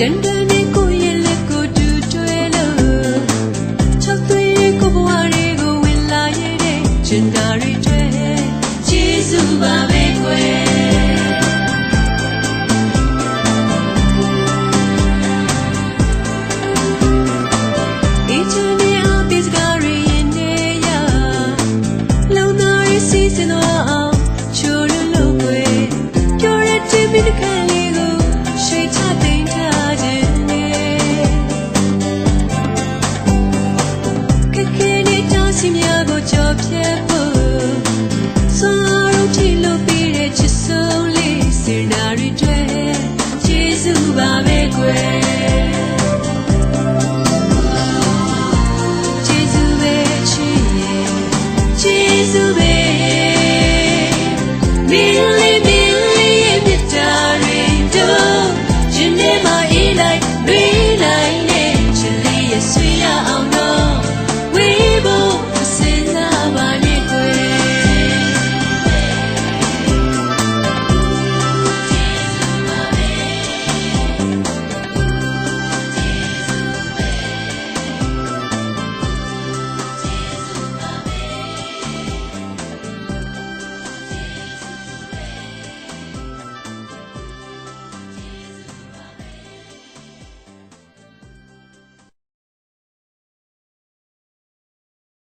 gender တင်နာရီတွေယေရှုပါပဲကွယ်